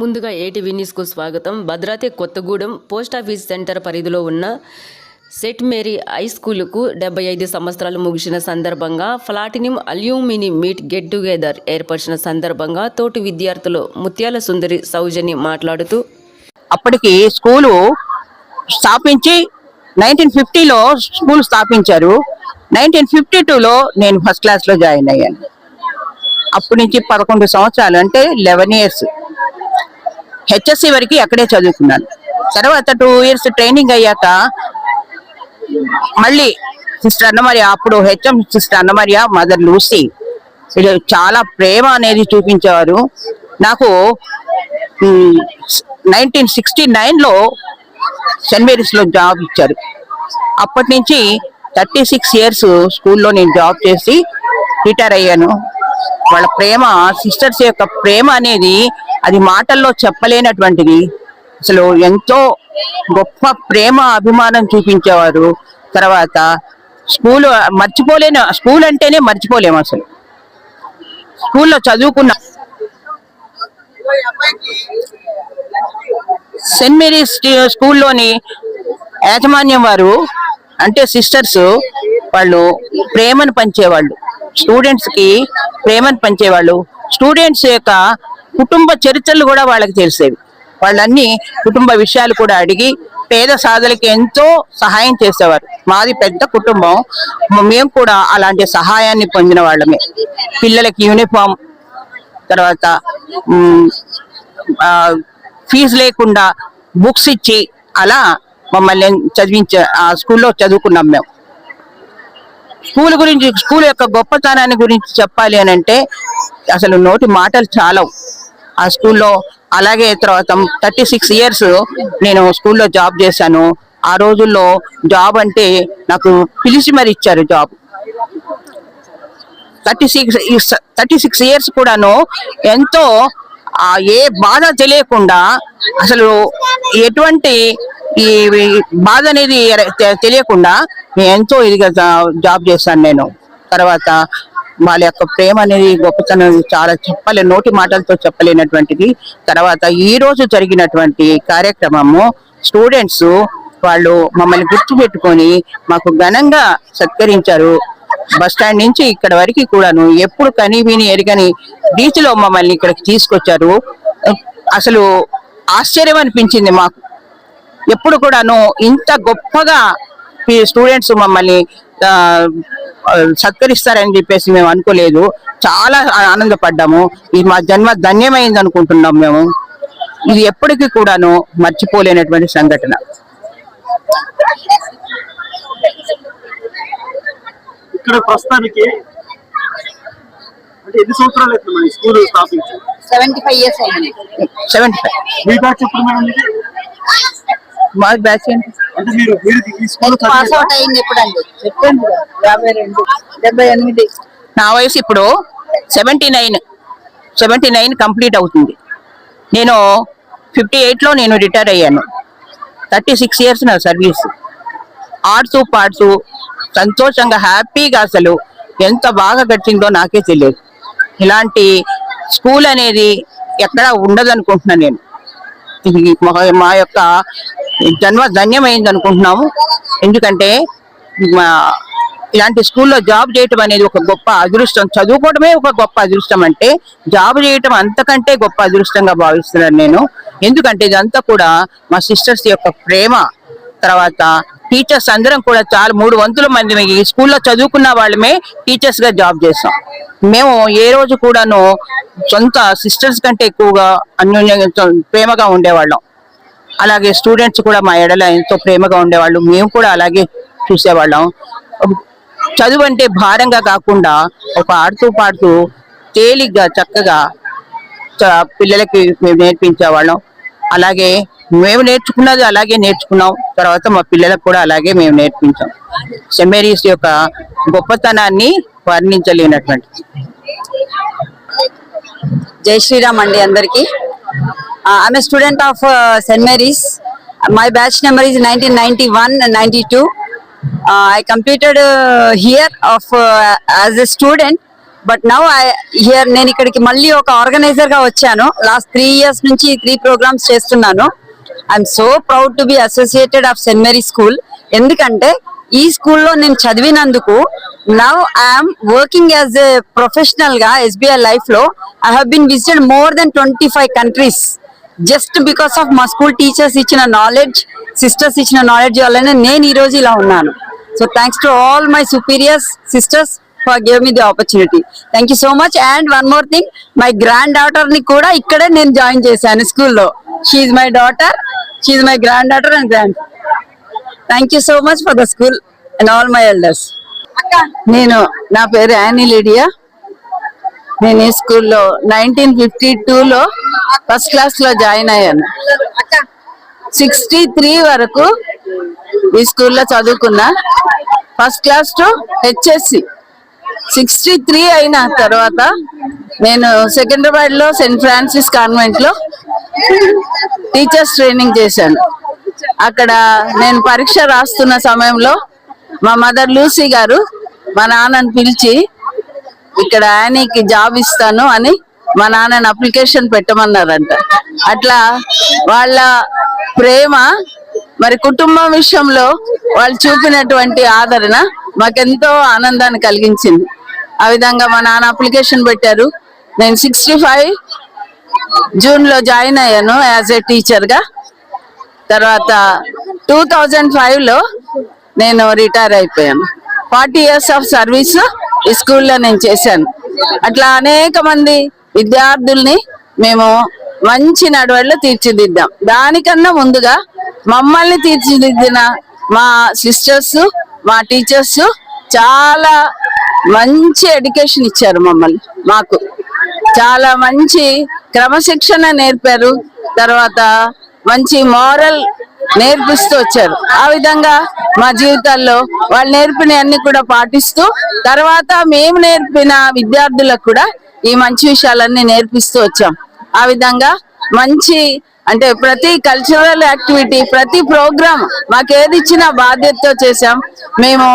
ముందుగా ఏటీవీ న్యూస్కు స్వాగతం. భద్రాద్రి కొత్తగూడెం పోస్టాఫీస్ సెంటర్ పరిధిలో ఉన్న సెట్ మేరీ హై స్కూలుకు డెబ్బై ఐదు సంవత్సరాలు ముగిసిన సందర్భంగా platinum alumni meet get together ఏర్పరిచిన సందర్భంగా తోటి విద్యార్థులు ముత్యాల సుందరి సౌజన్య మాట్లాడుతూ అప్పటికి స్కూలు స్థాపించి నైన్టీన్ ఫిఫ్టీలో స్కూల్ స్థాపించారు. నైన్టీన్ ఫిఫ్టీ టూలో నేను ఫస్ట్ క్లాస్లో జాయిన్ అయ్యాను. అప్పటి నుంచి పదకొండు సంవత్సరాలు అంటే లెవెన్ ఇయర్స్. హెచ్ఎస్సి వరకు అక్కడే చదువుకున్నాను. తర్వాత టూ ఇయర్స్ ట్రైనింగ్ అయ్యాక మళ్ళీ సిస్టర్ అన్నమయ్య అప్పుడు HM sister Annamayya mother Lucy చాలా ప్రేమ అనేది చూపించేవారు. నాకు నైన్టీన్ సిక్స్టీ నైన్లో సెయింట్ మేరీస్లో జాబ్ ఇచ్చారు. అప్పటి నుంచి థర్టీ సిక్స్ ఇయర్స్ స్కూల్లో నేను జాబ్ చేసి రిటైర్ అయ్యాను. వాళ్ళ ప్రేమ సిస్టర్స్ యొక్క ప్రేమ అనేది అది మాటల్లో చెప్పలేనటువంటిది. అసలు ఎంతో గొప్ప ప్రేమ అభిమానం చూపించేవారు. తర్వాత స్కూల్ మర్చిపోలేను స్కూల్ అంటేనే మర్చిపోలేము అసలు. స్కూల్లో చదువుకున్న సెయింట్ మేరీస్ స్కూల్లోని యాజమాన్యం వారు అంటే సిస్టర్స్ వాళ్ళు ప్రేమను పంచేవాళ్ళు. స్టూడెంట్స్కి ప్రేమను పంచేవాళ్ళు. స్టూడెంట్స్ యొక్క కుటుంబ చరిత్రలు కూడా వాళ్ళకి తెలిసేవి. వాళ్ళన్ని కుటుంబ విషయాలు కూడా అడిగి పేద సాధులకి ఎంతో సహాయం చేసేవారు. మాది పెద్ద కుటుంబం. మేము కూడా అలాంటి సహాయాన్ని పొందిన వాళ్ళమే. పిల్లలకి యూనిఫామ్ తర్వాత ఫీజు లేకుండా బుక్స్ ఇచ్చి అలా మమ్మల్ని చదివించే ఆ స్కూల్లో చదువుకున్నాం మేము. స్కూల్ గురించి స్కూల్ యొక్క గొప్పతనాన్ని గురించి చెప్పాలి అని అంటే అసలు నోటి మాటలు చాలవు. ఆ స్కూల్లో అలాగే తర్వాత థర్టీ సిక్స్ ఇయర్స్ నేను స్కూల్లో జాబ్ చేశాను. ఆ రోజుల్లో జాబ్ అంటే నాకు పిలిచి మరి ఇచ్చారు job. Thirty six thirty six years కూడాను ఎంతో ఏ బాధ తెలియకుండా అసలు ఎటువంటి ఈ బాధ అనేది తెలియకుండా నేను ఎంతో ఇదిగా జాబ్ చేశాను నేను. తర్వాత వాళ్ళ యొక్క ప్రేమ అనేది గొప్పతనం చాలా చెప్పలే నోటి మాటలతో చెప్పలేనటువంటిది. తర్వాత ఈ రోజు జరిగినటువంటి కార్యక్రమము స్టూడెంట్స్ వాళ్ళు మమ్మల్ని గుర్తు పెట్టుకొని మాకు ఘనంగా సత్కరించారు. బస్ స్టాండ్ నుంచి ఇక్కడ వరకు కూడాను ఎప్పుడు కని విని ఎరగని రీతిలో మమ్మల్ని ఇక్కడికి తీసుకొచ్చారు. అసలు ఆశ్చర్యం అనిపించింది మాకు. ఎప్పుడు కూడాను ఇంత గొప్పగా ఈ స్టూడెంట్స్ మమ్మల్ని సత్కరిస్తారని చెప్పేసి మేము అనుకోలేదు. చాలా ఆనందపడ్డాము. ఇది మా జన్మ ధన్యమైంది అనుకుంటున్నాం మేము. ఇది ఎప్పటికీ కూడాను మర్చిపోలేనటువంటి సంఘటన. ఇక్కడ ప్రస్తుతానికి అంటే ఎన్ని సంవత్సరాలు అవుతుంది మన స్కూల్ స్థాపించి సెవెంటీ ఫైవ్ ఇయర్స్ అయింది. సెవెంటీ ఫైవ్ మీ బ్యాచ్ ఎప్పుడు మేడం? మా బ్యాచ్ ఏంటి? అంటే మీరు మీరు ఈ స్కూల్ పాస్ అవుట్ అయింది ఎప్పుడండి? చెప్పండి. యాభై రెండు డెబ్బై ఎనిమిది. నా వయసు ఇప్పుడు seventy nine. Seventy nine complete అవుతుంది. నేను ఫిఫ్టీ ఎయిట్లో నేను రిటైర్ అయ్యాను. థర్టీ సిక్స్ ఇయర్స్ నా సర్వీస్. ఆడుతూ పాడుతూ సంతోషంగా హ్యాపీగా అసలు ఎంత బాగా గడిచిందో నాకే తెలియదు. ఇలాంటి స్కూల్ అనేది ఎక్కడా ఉండదు అనుకుంటున్నాను నేను. ఇది మా- మా యొక్క జన్మ ధన్యమైంది అనుకుంటున్నాము. ఎందుకంటే మా ఇలాంటి స్కూల్లో జాబ్ చేయటం అనేది ఒక గొప్ప అదృష్టం. చదువుకోవడమే ఒక గొప్ప అదృష్టం అంటే జాబ్ చేయటం అంతకంటే గొప్ప అదృష్టంగా భావిస్తున్నాను నేను. ఎందుకంటే ఇదంతా కూడా మా సిస్టర్స్ యొక్క ప్రేమ. తర్వాత టీచర్స్ అందరం కూడా చాలా మూడు వంతుల మంది ఈ స్కూల్లో చదువుకున్న వాళ్ళమే టీచర్స్గా జాబ్ చేస్తాం మేము ఏ రోజు కూడాను సొంత సిస్టర్స్ కంటే ఎక్కువగా అన్యోన్య ప్రేమగా ఉండేవాళ్ళం. అలాగే స్టూడెంట్స్ కూడా మా ఎడల ఎంతో ప్రేమగా ఉండేవాళ్ళు. మేము కూడా అలాగే చూసేవాళ్ళం. చదువు అంటే భారంగా కాకుండా ఒక ఆడుతూ పాడుతూ తేలిగ్గా చక్కగా పిల్లలకి మేము నేర్పించేవాళ్ళం. అలాగే మేము నేర్చుకున్నది అలాగే నేర్చుకున్నాం. తర్వాత మా పిల్లలకు కూడా అలాగే మేము నేర్పించాం. సెమేరీస్ యొక్క గొప్పతనాన్ని వర్ణించలేనటువంటి జై శ్రీరామ్ అండి అందరికీ. I'm student of saint Mary's my batch number is nineteen ninety one ninety two I completed here of as a student but now I here నేను ఇక్కడికి మళ్ళీ ఒక ఆర్గనైజర్గా వచ్చాను. లాస్ట్ త్రీ ఇయర్స్ నుంచి త్రీ ప్రోగ్రామ్స్ చేస్తున్నాను. I'm so proud to be associated of saint Mary school ఎందుకంటే ఈ స్కూల్లో నేను చదివినందుకు now I'm working as a ప్రొఫెషనల్గా ఎస్బీఐ లైఫ్లో. I have been visited more than twenty five countries just because of మా school teachers ఇచ్చిన knowledge sisters ఇచ్చిన knowledge వల్లనే నేను ఈ రోజు ఇలా ఉన్నాను. So thanks to all my superiors sisters for give me the opportunity thank you so much and one more thing my grand డాటర్ని కూడా ఇక్కడే నేను జాయిన్ చేశాను స్కూల్లో she my daughter she my grand daughter and grand thank you so much for the school and all my elders నేను నా పేరు Annie Lydia నేను ఈ స్కూల్లో నైన్టీన్ ఫిఫ్టీ టూలో ఫస్ట్ క్లాస్లో జాయిన్ అయ్యాను. సిక్స్టీ త్రీ వరకు ఈ స్కూల్లో చదువుకున్నా. First class to HSC sixty three అయిన తర్వాత నేను సెకండ్రాబాద్లో సెయింట్ ఫ్రాన్సిస్ కాన్వెంట్లో టీచర్స్ ట్రైనింగ్ చేశాను. అక్కడ నేను పరీక్ష రాస్తున్న సమయంలో మా మదర్ లూసీ గారు మా నాన్నని పిలిచి ఇక్కడ ఆయనకి జాబ్ ఇస్తాను అని మా నాన్నని అప్లికేషన్ పెట్టమన్నారంట. అట్లా వాళ్ళ ప్రేమ మరి కుటుంబం విషయంలో వాళ్ళు చూపినటువంటి ఆదరణ మాకెంతో ఆనందాన్ని కలిగించింది. ఆ విధంగా మా నాన్న అప్లికేషన్ పెట్టారు. నేను సిక్స్టీ ఫైవ్ జూన్లో జాయిన్ అయ్యాను యాజ్ ఏ టీచర్గా. తర్వాత టూ థౌజండ్ ఫైవ్లో నేను రిటైర్ అయిపోయాను. ఫార్టీ ఇయర్స్ ఆఫ్ సర్వీస్ ఈ స్కూల్లో నేను చేశాను. అట్లా అనేక మంది విద్యార్థుల్ని మేము మంచి నడవడిలో తీర్చిదిద్దాం. దానికన్నా ముందుగా మమ్మల్ని తీర్చిదిద్దిన మా సిస్టర్స్ మా టీచర్స్ చాలా మంచి ఎడ్యుకేషన్ ఇచ్చారు మమ్మల్ని మాకు. చాలా మంచి క్రమశిక్షణ నేర్పారు. తర్వాత మంచి మోరల్ నేర్పిస్తూ వచ్చారు. ఆ విధంగా మా జీవితాల్లో వాళ్ళు నేర్పిన అన్ని కూడా పాటిస్తూ తర్వాత మేము నేర్పిన విద్యార్థులకు కూడా ఈ మంచి విషయాలన్నీ నేర్పిస్తూ వచ్చాం. ఆ విధంగా మంచి అంటే ప్రతి కల్చరల్ యాక్టివిటీ ప్రతి ప్రోగ్రామ్ మాకు ఏది ఇచ్చిన బాధ్యతతో చేసాం మేము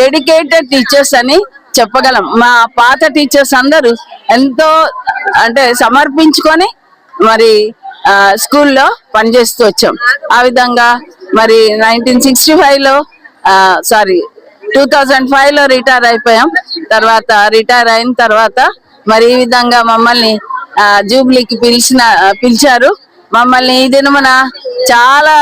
డెడికేటెడ్ టీచర్స్ అని చెప్పగలం. మా పాత టీచర్స్ అందరూ ఎంతో అంటే సమర్పించుకొని మరి స్కూల్లో పనిచేస్తూ వచ్చాం. ఆ విధంగా మరి నైన్టీన్ సిక్స్టీ ఫైవ్లో సారీ టూ థౌజండ్ ఫైవ్లో రిటైర్ అయిపోయాం. తర్వాత రిటైర్ అయిన తర్వాత మరి ఈ విధంగా మమ్మల్ని జూబ్లీకి పిలిచిన పిలిచారు. మమ్మల్ని ఈ దినమున చాలా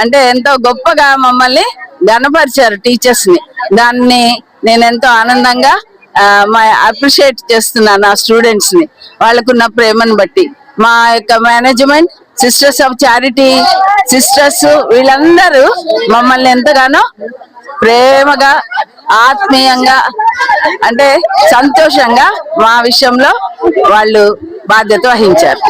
అంటే ఎంతో గొప్పగా మమ్మల్ని గనపరిచారు టీచర్స్ని దాన్ని నేను ఎంతో ఆనందంగా మా అప్రిషియేట్ చేస్తున్నాను ఆ స్టూడెంట్స్ని వాళ్ళకున్న ప్రేమను బట్టి. మా యొక్క management sisters of charity sisters వీళ్ళందరూ మమ్మల్ని ఎంతగానో ప్రేమగా ఆత్మీయంగా అంటే సంతోషంగా మా విషయంలో వాళ్ళు బాధ్యత వహించారు.